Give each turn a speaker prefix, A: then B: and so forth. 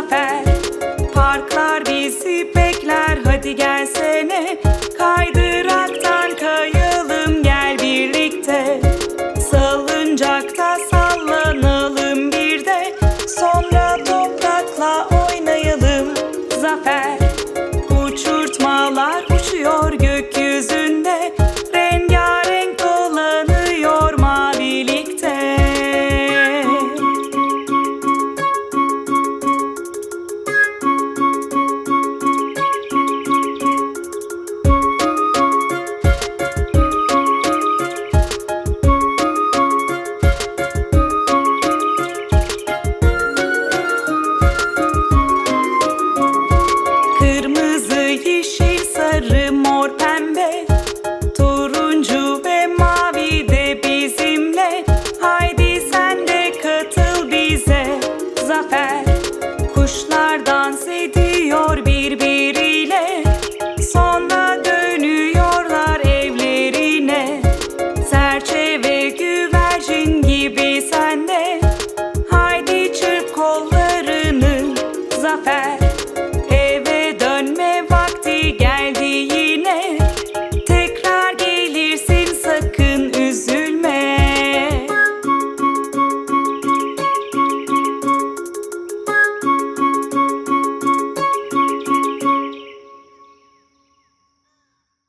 A: zafer. Parklar bizi bekler hadi gelsene. Kaydıraktan kayalım gel birlikte. Salıncakta sallanalım bir de. Sonra toprakla oynayalım. Zafer.